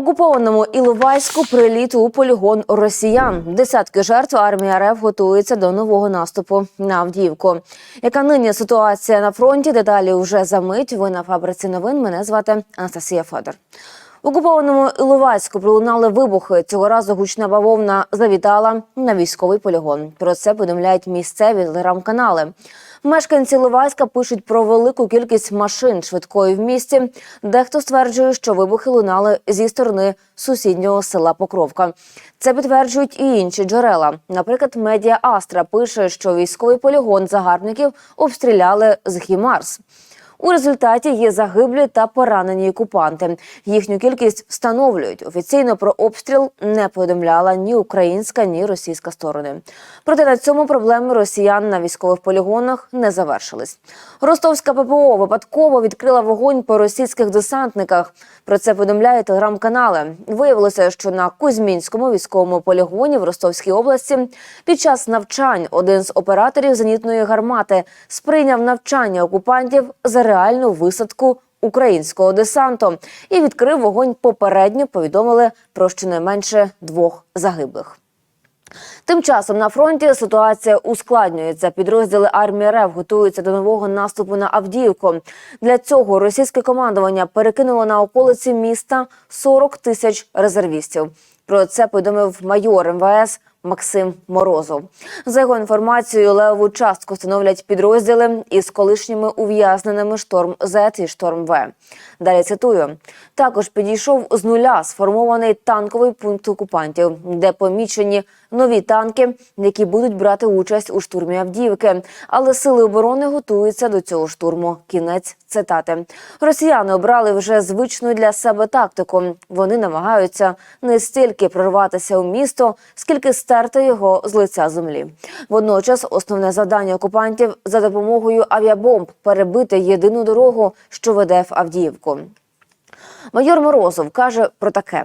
Окупованому Іловайську приліт у полігон росіян. Десятки жертв армія РФ готується до нового наступу на Авдіївку. Яка нині ситуація на фронті? Деталі вже за мить. Ви на фабриці новин. Мене звати Анастасія Федор. В окупованому Іловайську пролунали вибухи. Цього разу гучна бавовна завітала на військовий полігон. Про це повідомляють місцеві телеграм-канали. Мешканці Ловайська пишуть про велику кількість машин швидкої в місті. Дехто стверджує, що вибухи лунали зі сторони сусіднього села Покровка. Це підтверджують і інші джерела. Наприклад, медіа Астра пише, що військовий полігон загарбників обстріляли з Хімарс. У результаті є загиблі та поранені окупанти. Їхню кількість встановлюють. Офіційно про обстріл не повідомляла ні українська, ні російська сторони. Проте на цьому проблеми росіян на військових полігонах не завершились. Ростовська ППО випадково відкрила вогонь по російських десантниках. Про це повідомляють телеграм-канали. Виявилося, що на Кузьмінському військовому полігоні в Ростовській області під час навчань один з операторів зенітної гармати сприйняв навчання окупантів за реальну висадку українського десанту і відкрив вогонь попередньо. Повідомили про щонайменше двох загиблих. Тим часом на фронті ситуація ускладнюється. Підрозділи армії РФ готуються до нового наступу на Авдіївку. Для цього російське командування перекинуло на околиці міста 40 тисяч резервістів. Про це повідомив майор МВС Максим Морозов. За його інформацією, левову частку становлять підрозділи із колишніми ув'язненими шторм З і шторм В. Далі цитую: також підійшов з нуля сформований танковий пункт окупантів, де помічені нові танки, які будуть брати участь у штурмі Авдіївки. Але сили оборони готуються до цього штурму. Кінець цитати. Росіяни обрали вже звичну для себе тактику. Вони намагаються не стільки прорватися у місто, скільки стерти його з лиця землі. Водночас основне завдання окупантів за допомогою авіабомб перебити єдину дорогу, що веде в Авдіївку. Майор Морозов каже про таке: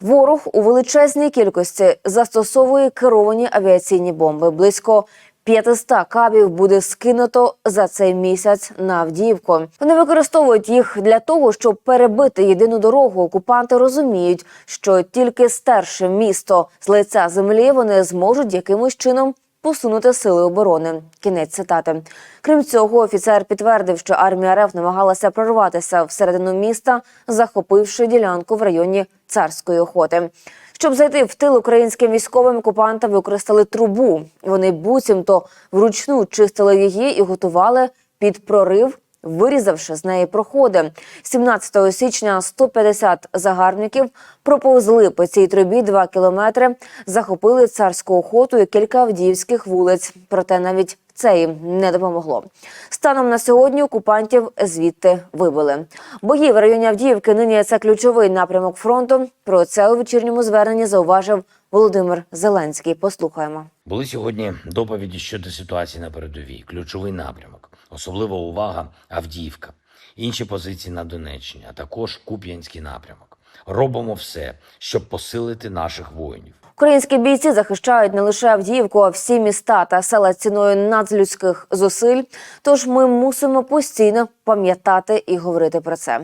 ворог у величезній кількості застосовує керовані авіаційні бомби. Близько 500 кабів буде скинуто за цей місяць на Авдіївку. Вони використовують їх для того, щоб перебити єдину дорогу. Окупанти розуміють, що тільки стерши місто з лиця землі, вони зможуть якимось чином посунути сили оборони. Кінець цитати. Крім цього, офіцер підтвердив, що армія РФ намагалася прорватися всередину міста, захопивши ділянку в районі царської охоти. Щоб зайти в тил українським військовим, окупанти використали трубу. Вони буцімто вручну чистили її і готували під прорив вирізавши з неї проходи. 17 січня 150 загарбників проповзли по цій трубі 2 кілометри, захопили царську охоту і кілька авдіївських вулиць. Проте навіть це їм не допомогло. Станом на сьогодні окупантів звідти вибили. Бої в районі Авдіївки нині це ключовий напрямок фронту. Про це у вечірньому зверненні зауважив Володимир Зеленський. Послухаємо. Були сьогодні доповіді щодо ситуації на передовій, ключовий напрямок, особлива увага Авдіївка, інші позиції на Донеччині, а також Куп'янський напрямок. Робимо все, щоб посилити наших воїнів. Українські бійці захищають не лише Авдіївку, а всі міста та села ціною надлюдських зусиль. Тож ми мусимо постійно пам'ятати і говорити про це.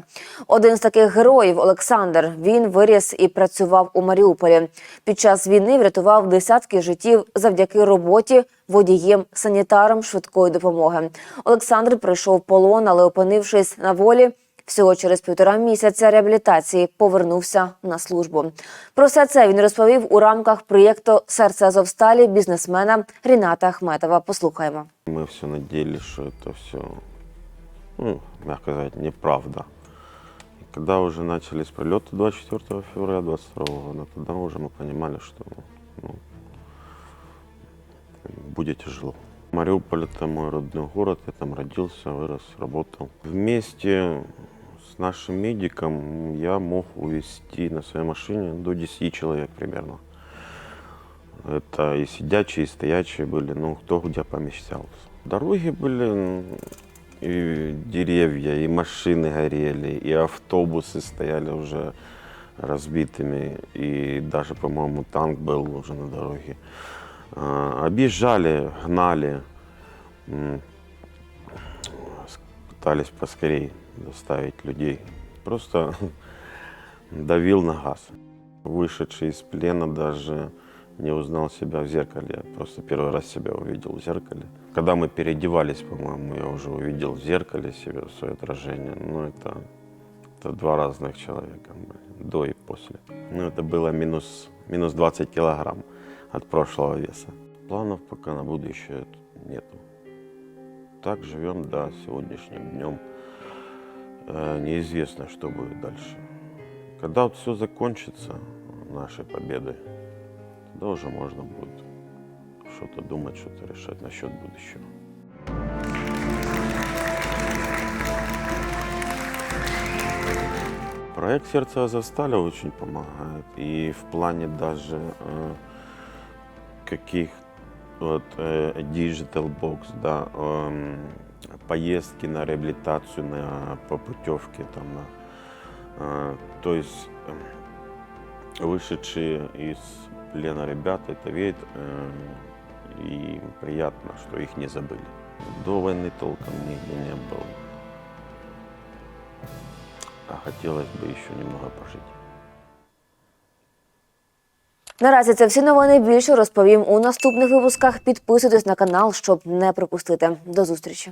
Один з таких героїв Олександр. Він виріс і працював у Маріуполі. Під час війни врятував десятки життів завдяки роботі водієм санітаром швидкої допомоги. Олександр прийшов полон, але опинившись на волі. Всього через півтора місяця реабілітації повернувся на службу. Про все це він розповів у рамках проєкту Серце Азовсталі бізнесмена Ріната Ахметова. Послухаємо. Мы все надеялись, что это все, ну, мягко сказать, неправда. И когда уже начались прилеты 24 февраля 22 года, тогда уже мы понимали, что ну, будет тяжело. Мариуполь это мой родной город, я там родился, вырос, работал. Вместе с нашим медиком я мог увезти на своей машине до 10 человек примерно. Это и сидячие, и стоячие были, ну, кто где помещался. Дороги были, м, и деревья, и машины горели, и автобусы стояли уже разбитыми, и даже, по-моему, танк был уже на дороге. А, Объезжали, гнали, м, с- пытались поскорей доставить людей. Просто давил на газ. Вышедший из плена даже не узнал себя в зеркале. Просто первый раз себя увидел в зеркале. Когда мы переодевались, по-моему, я уже увидел в зеркале себе свое отражение. Ну, это, это два разных человека, блин, до и после. Ну, это было минус, минус 20 килограмм от прошлого веса. Планов пока на будущее нету. Так живем, да, сегодняшним днем. Э, неизвестно, что будет дальше. Когда вот все закончится нашей победой, тогда уже можно будет что-то думать, что-то решать насчет будущего. Проект «Сердце Азовстали» очень помогает. И в плане даже э, каких вот э, digital box, да, эм, поездки на реабилитацию, на по путевке там, на, э, то есть э, вышедшие из плена ребята, это видят, э, и им приятно, что их не забыли. До войны толком нигде не был. А хотелось бы еще немного пожить. Наразі це всі новини. Більше розповім у наступних випусках. Підписуйтесь на канал, щоб не пропустити. До зустрічі.